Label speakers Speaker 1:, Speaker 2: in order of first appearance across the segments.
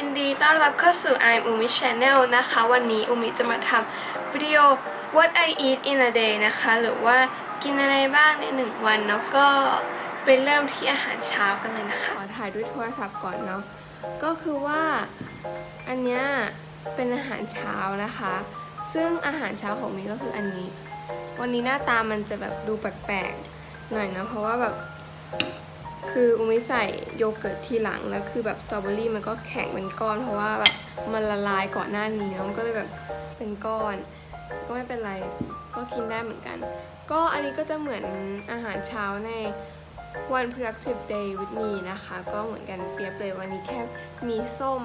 Speaker 1: ินดีต้อนรับเข้าสู่อูมิชแชนเนลนะคะ วันนี้อุมิจะมาทำวิดีโอ what I eat in a day นะคะ หรือว่ากินอะไรบ้างในหนึ่งวันเนาะก็เป็นเริ่มที่อาหารเช้ากันเลยนะคะ ขอถ่ายด้วยโทรศัพท์ก่อนเนาะก็คือว่าอันเนี้ยเป็นอาหารเช้านะคะ ซึ่งอาหารเช้าของมิก็คืออันนี้ วันนี้หน้าตามันจะแบบดูแปลกๆหน่อยนะเพราะว่าแบบ คืออุมิใส่โยเกิร์ตทีหลังแล้วคือแบบสตรอเบอรี่มันก็แข็งเป็นก้อนเพราะว่าแบบมันละลายก่อนหน้านี้แล้วมันก็เลยแบบเป็นก้อน ก็ไม่เป็นไรก็กินได้เหมือนกัน ก็อันนี้ก็จะเหมือนอาหารเช้าใน one productive day with me นะคะ ก็เหมือนกันเปรียบเลยวันนี้แค่มีส้ม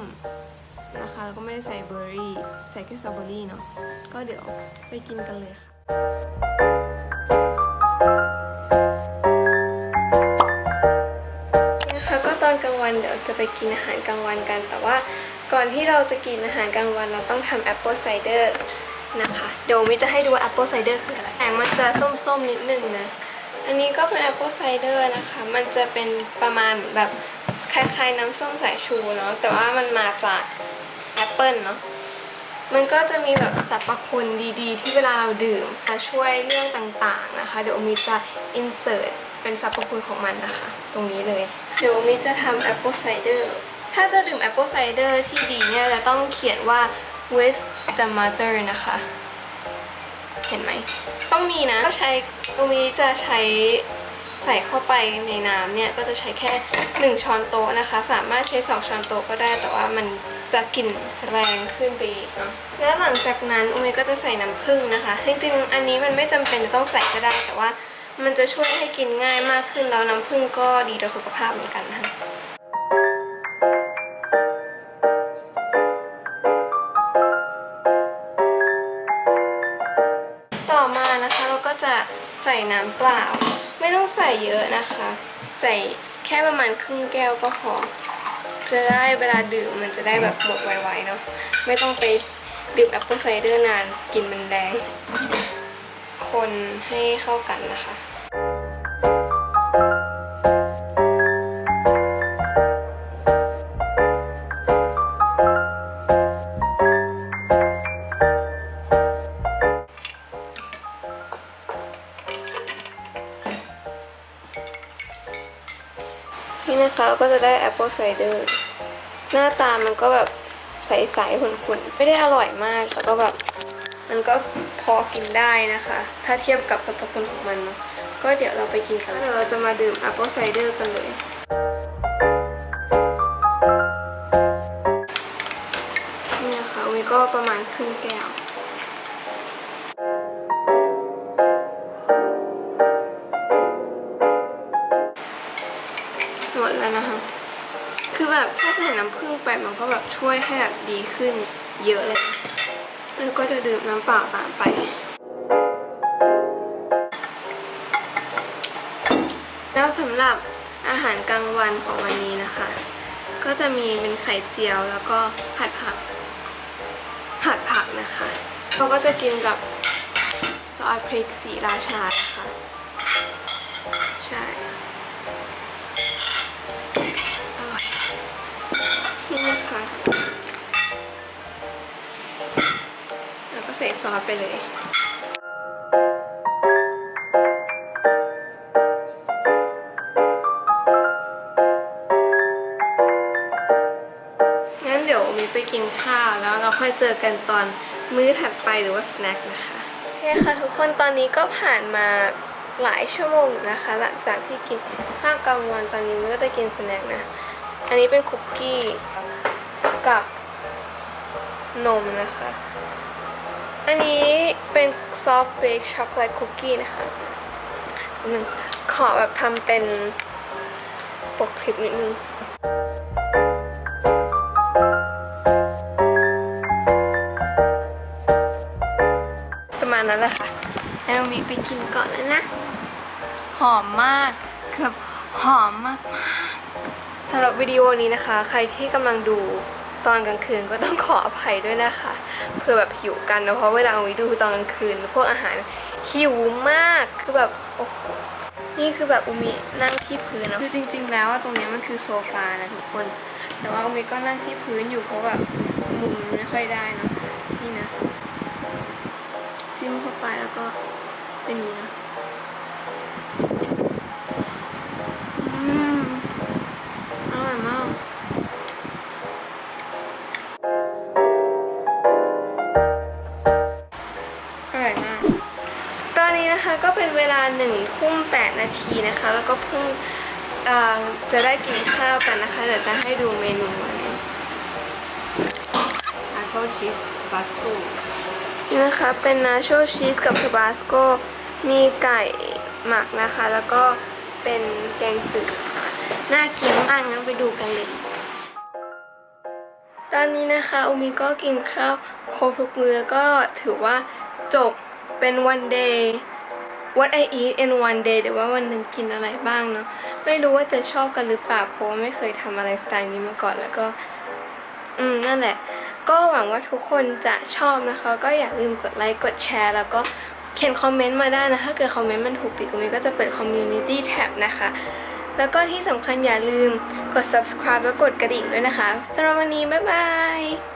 Speaker 1: นะคะ แล้วก็ไม่ได้ใส่เบอร์รี่ ใส่แค่สตรอเบอรี่เนาะก็เดี๋ยวไปกินกันเลยค่ะ วันเดี๋ยวจะไปกินอาหารกลางวันกัน แต่ว่าก่อนที่เราจะกินอาหารกลางวันเราต้องทำแอปเปิลไซเดอร์นะคะเดี๋ยวมิจะให้ดูว่าแอปเปิลไซเดอร์คืออะไรแสงมันจะส้มๆนิดนึงนะ อันนี้ก็เป็นแอปเปิลไซเดอร์นะคะ มันจะเป็นประมาณแบบคล้ายๆน้ำส้มสายชูเนาะแต่ว่ามันมาจากแอปเปิลเนาะมันก็จะมีแบบสรรพคุณดีๆ ที่เวลาเราดื่มจะช่วยเรื่องต่างๆนะคะ เดี๋ยวมิจะ insert เป็นสรรพคุณของมันนะคะ ตรงนี้เลย เดี๋ยวมิจะทำแอปเปิลไซเดอร์ถ้าจะดื่มแอปเปิลไซเดอร์ที่ดีเนี่ยจะต้องเขียนว่า with the mother นะคะ เห็นไหม ต้องมีนะก็ใช้ตรงนี้จะใช้ใส่เข้าไปในน้ำเนี่ย ก็จะใช้แค่ 1 ช้อนโต๊ะนะคะ สามารถใช้ 2 ช้อนโต๊ะก็ได้ แต่ว่ามันจะกลิ่นแรงขึ้นไปอีกเนาะแล้วหลังจากนั้นอุเมก็จะใส่น้ำผึ้งนะคะ จริงๆ อันนี้มันไม่จำเป็นจะต้องใส่ก็ได้แต่ว่า มันจะช่วยให้กินง่ายมากขึ้นแล้วน้ำผึ้งก็ดีต่อสุขภาพเหมือนกันนะคะต่อมานะคะเราก็จะใส่น้ำเปล่า ไม่ต้องใส่เยอะนะคะ ใส่แค่ประมาณครึ่งแก้วก็พอจะได้เวลาดื่มมันจะได้แบบหมดไวๆเนาะไม่ต้องไปดื่มแอปเปิลไซเดอร์นานกลินมันแรง คนให้เข้ากันนะคะ นี่นะคะเราก็จะได้แอปเปิลไซเดอร์หน้าตามันก็แบบใสๆขุ่นๆ ไม่ได้อร่อยมากแต่ก็แบบ มันก็พอกินได้นะคะ ถ้าเทียบกับสรรพคุณของมันเนาะก็เดี๋ยวเราไปกินกันเดี๋ยวเราจะมาดื่มแอปเปิลไซเดอร์กันเลย นี่นะคะวีก็ประมาณครึ่งแก้วหมดแล้วนะคะ คือแบบถ้าใส่น้ำผึ้งไปมันก็แบบช่วยให้แบบดีขึ้นเยอะเลย แล้วก็จะดื่มน้ำเปล่าตามไป แล้วสำหรับอาหารกลางวันของวันนี้นะคะ ก็จะมีเป็นไข่เจียวแล้วก็ผัดผัก ผัดผักนะคะเราก็จะกินกับซอสพริกสีราชานะคะ ซอสไปเลยงั้นเดี๋ยวมีไปกินข้าวแล้วเราค่อยเจอกันตอนมื้อถัดไปหรือว่าสแน็คนะคะโอเคค่ะทุกคนตอนนี้ก็ผ่านมาหลายชั่วโมงนะคะ หลังจากที่กินข้าวกลางวันตอนนี้มันก็จะกินสแน็คนะ อันนี้เป็นคุกกี้กับนมนะคะ อันนี้เป็นซอฟต์เบคช็อกโกแลตคุกกี้นะคะหนึ่งขอแบบทำเป็นปกคลิปนิดนึงประมาณนั้นแหละค่ะแล้วมีไปกินก่อนแล้วนะ หอมมากคือบหอมมากๆสำหรับวิดีโอนี้นะคะ ใครที่กำลังดู ตอนกลางคืนก็ต้องขออภัยด้วยนะคะเพื่อแบบหิวกันนะเพราะเวลาวิดูตอนกลางคืน พวกอาหารหิวมากคือแบบโอ้โหนี่คือแบบอุมินั่งที่พื้นนะคือจริง ๆ แล้วตรงนี้มันคือโซฟานะทุกคน แต่ว่าอุมิก็นั่งที่พื้นอยู่เพราะแบบมุมไม่ค่อยได้นะนี่นะจิ้มเข้าไปแล้วก็เป็นอย่างนี้นะ นนี้นะคะก็เป็นเวลาหนึ่งทุ่มแปดนาทีนะคะ แล้วก็เพิ่งเอ่อจะได้กินข้าวกันนะคะ เดี๋ยวจะให้ดูเมนูอันนี้
Speaker 2: อาโชชีสบาสโก
Speaker 1: นี่นะคะเป็นนาโชชีสกับทบาสโกมีไก่หมักนะคะ แล้วก็เป็นแกงจืดค่ะน่ากินมากงั้นไปดูกันเลย ตอนนี้นะคะอุมิก็กินข้าวครบทุกมื้อก็ถือว่าจบเป็น one day what I eat in one day หรือว่าวันหนึ่งกินอะไรบ้างเนาะไม่รู้ว่าจะชอบกันหรือเปล่าเพราะว่าไม่เคยทำอะไรสไตล์นี้มาก่อนแล้วก็ อืมนั่นแหละ ก็หวังว่าทุกคนจะชอบนะคะ ก็อย่าลืมกดไลค์กดแชร์ แล้วก็เขียนคอมเมนต์มาได้นะ ถ้าเกิดคอมเมนต์มันถูกปิดตรงนี้ก็จะเปิด community tab นะคะ แล้วก็ที่สำคัญอย่าลืมกด subscribe และกดกระดิ่งด้วยนะคะสำหรับวันนี้บ๊ายบาย